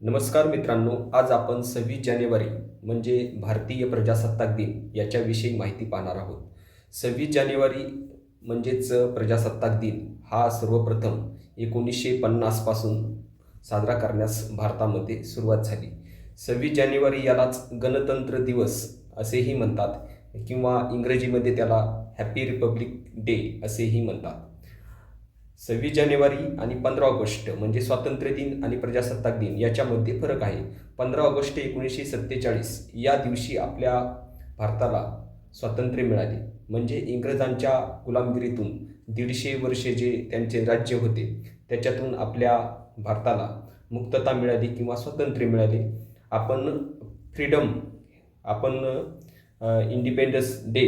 नमस्कार मित्रांनो आज आपण सव्वीस जानेवारी म्हणजे भारतीय प्रजासत्ताक दिन याच्याविषयी माहिती पाहणार आहोत. सव्वीस जानेवारी म्हणजेच प्रजासत्ताक दिन हा सर्वप्रथम एकोणीसशे पन्नासपासून साजरा करण्यास भारतामध्ये सुरुवात झाली. सव्वीस जानेवारी यालाच गणतंत्र दिवस असेही म्हणतात किंवा इंग्रजीमध्ये त्याला हॅपी रिपब्लिक डे असेही म्हणतात. सव्वीस जानेवारी आणि पंधरा ऑगस्ट म्हणजे स्वातंत्र्य दिन आणि प्रजासत्ताक दिन याच्यामध्ये फरक आहे. पंधरा ऑगस्ट एकोणीसशे सत्तेचाळीस या दिवशी आपल्या भारताला स्वातंत्र्य मिळाले. म्हणजे इंग्रजांच्या गुलामगिरीतून दीडशे वर्षे जे त्यांचे राज्य होते त्याच्यातून आपल्या भारताला मुक्तता मिळाली किंवा स्वातंत्र्य मिळाले. आपण फ्रीडम आपण इंडिपेंडन्स डे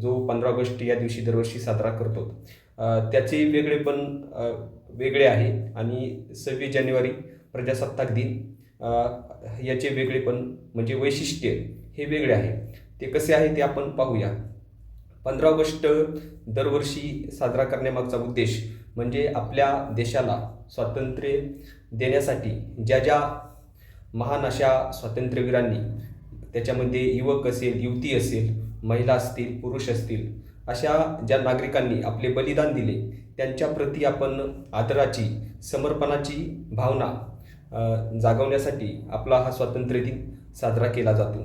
जो पंधरा ऑगस्ट या दिवशी दरवर्षी साजरा करतो त्याचे वेगळे पण वेगळे आहे. आणि सव्वीस जानेवारी प्रजासत्ताक दिन याचे वेगळे पण म्हणजे वैशिष्ट्य हे वेगळे आहे. ते कसे आहे ते आपण पाहूया. पंधरा ऑगस्ट दरवर्षी साजरा करण्यामागचा उद्देश म्हणजे आपल्या देशाला स्वातंत्र्य देण्यासाठी ज्या ज्या महान अशा स्वातंत्र्यवीरांनी त्याच्यामध्ये युवक असेल युवती असेल महिला असतील पुरुष असतील अशा ज्या नागरिकांनी आपले बलिदान दिले त्यांच्याप्रती आपण आदराची समर्पणाची भावना जागवण्यासाठी आपला हा स्वातंत्र्य दिन साजरा केला जातो.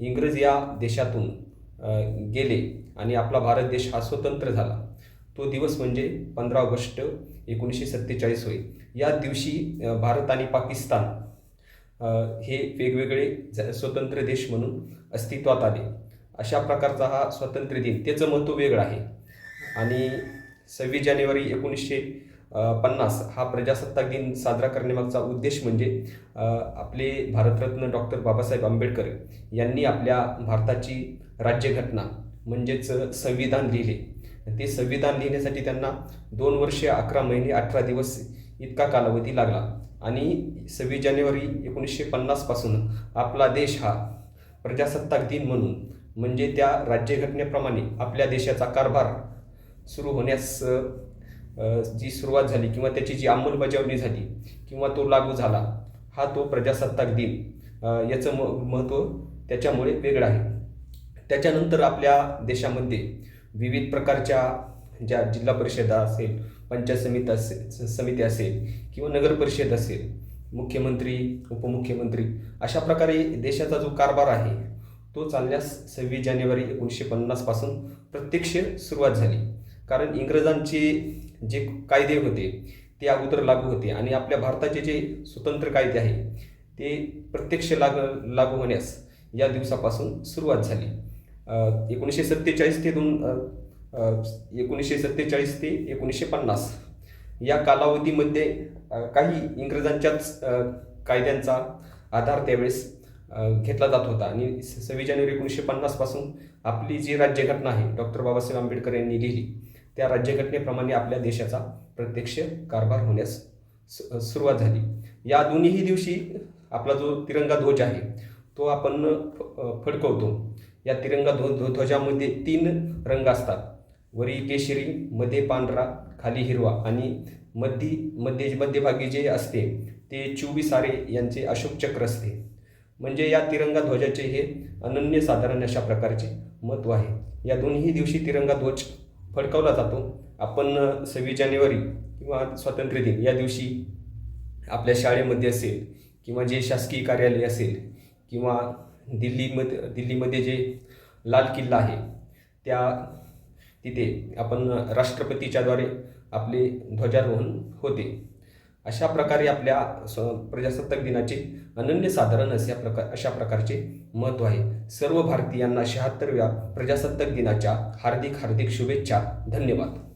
इंग्रज या देशातून गेले आणि आपला भारत देश हा स्वतंत्र झाला. तो दिवस म्हणजे पंधरा ऑगस्ट एकोणीसशे सत्तेचाळीस होय. या दिवशी भारत आणि पाकिस्तान हे वेगवेगळे ज- स्वतंत्र देश म्हणून अस्तित्वात आले. अशा प्रकारचा हा स्वातंत्र्य दिन त्याचं महत्त्व वेगळं आहे. आणि सव्वीस जानेवारी एकोणीसशे पन्नास हा प्रजासत्ताक दिन साजरा करण्यामागचा उद्देश म्हणजे आपले भारतरत्न डॉक्टर बाबासाहेब आंबेडकर यांनी आपल्या भारताची राज्यघटना म्हणजेच संविधान लिहिले. ते संविधान लिहिण्यासाठी त्यांना दोन वर्षे अकरा महिने अठरा दिवस इतका कालावधी लागला. आणि सव्वीस जानेवारी एकोणीसशे पन्नासपासून आपला देश हा प्रजासत्ताक दिन म्हणून म्हणजे त्या राज्यघटनेप्रमाणे आपल्या देशाचा कारभार सुरू होण्यास जी सुरुवात झाली किंवा त्याची जी अंमलबजावणी झाली किंवा तो लागू झाला हा तो प्रजासत्ताक दिन याचं म महत्त्व त्याच्यामुळे वेगळं आहे. त्याच्यानंतर आपल्या देशामध्ये विविध प्रकारच्या ज्या जिल्हा परिषदा असेल पंचायत समिती असेल स- समिती असेल किंवा नगर परिषद असेल मुख्यमंत्री उपमुख्यमंत्री अशा प्रकारे देशाचा जो कारभार आहे तो चालण्यास सव्वीस जानेवारी एकोणीसशे पन्नासपासून प्रत्यक्ष सुरुवात झाली. कारण इंग्रजांचे जे कायदे होते ते अगोदर लागू होते आणि आपल्या भारताचे जे स्वतंत्र कायदे आहे ते प्रत्यक्ष लाग लागू होण्यास या दिवसापासून सुरुवात झाली. एकोणीसशे सत्तेचाळीस ते दोन एकोणीसशे सत्तेचाळीस ते एकोणीसशे पन्नास या कालावधीमध्ये काही इंग्रजांच्याच कायद्यांचा आधार त्यावेळेस घेतला जात होता. आणि सव्वीस जानेवारी एकोणीसशे पन्नासपासून आपली जी राज्यघटना आहे डॉक्टर बाबासाहेब आंबेडकर यांनी लिहिली त्या राज्यघटनेप्रमाणे आपल्या देशाचा प्रत्यक्ष कारभार होण्यास सुरुवात झाली. या दोन्हीही दिवशी आपला जो तिरंगा ध्वज आहे तो आपण फ- फडकवतो. या तिरंगा ध्व ध्व- ध्वजामध्ये तीन रंग असतात. वरी केशरी मध्ये पांढरा खाली हिरवा आणि मध्यमध्ये मध्यभागी जे असते ते चोवीस आरे यांचे अशोक चक्र असते. म्हणजे या तिरंगा ध्वजाचे हे अनन्यसाधारण अशा प्रकारचे महत्त्व आहे. या दोन्ही दिवशी तिरंगा ध्वज फडकावला जातो. आपण सव्वीस जानेवारी किंवा स्वातंत्र्य दिन या दिवशी आपल्या शाळेमध्ये असेल किंवा जे शासकीय कार्यालय असेल किंवा दिल्लीमध्ये दिल्लीमध्ये जे लाल किल्ला आहे त्या तिथे आपण राष्ट्रपतीच्याद्वारे आपले ध्वजारोहण होते. अशा प्रकारे आपल्या स प्रजासत्ताक दिनाचे अनन्यसाधारण अशा प्रकार अशा प्रकारचे महत्त्व आहे. सर्व भारतीयांना शहात्तरव्या प्रजासत्ताक दिनाच्या हार्दिक हार्दिक शुभेच्छा. धन्यवाद.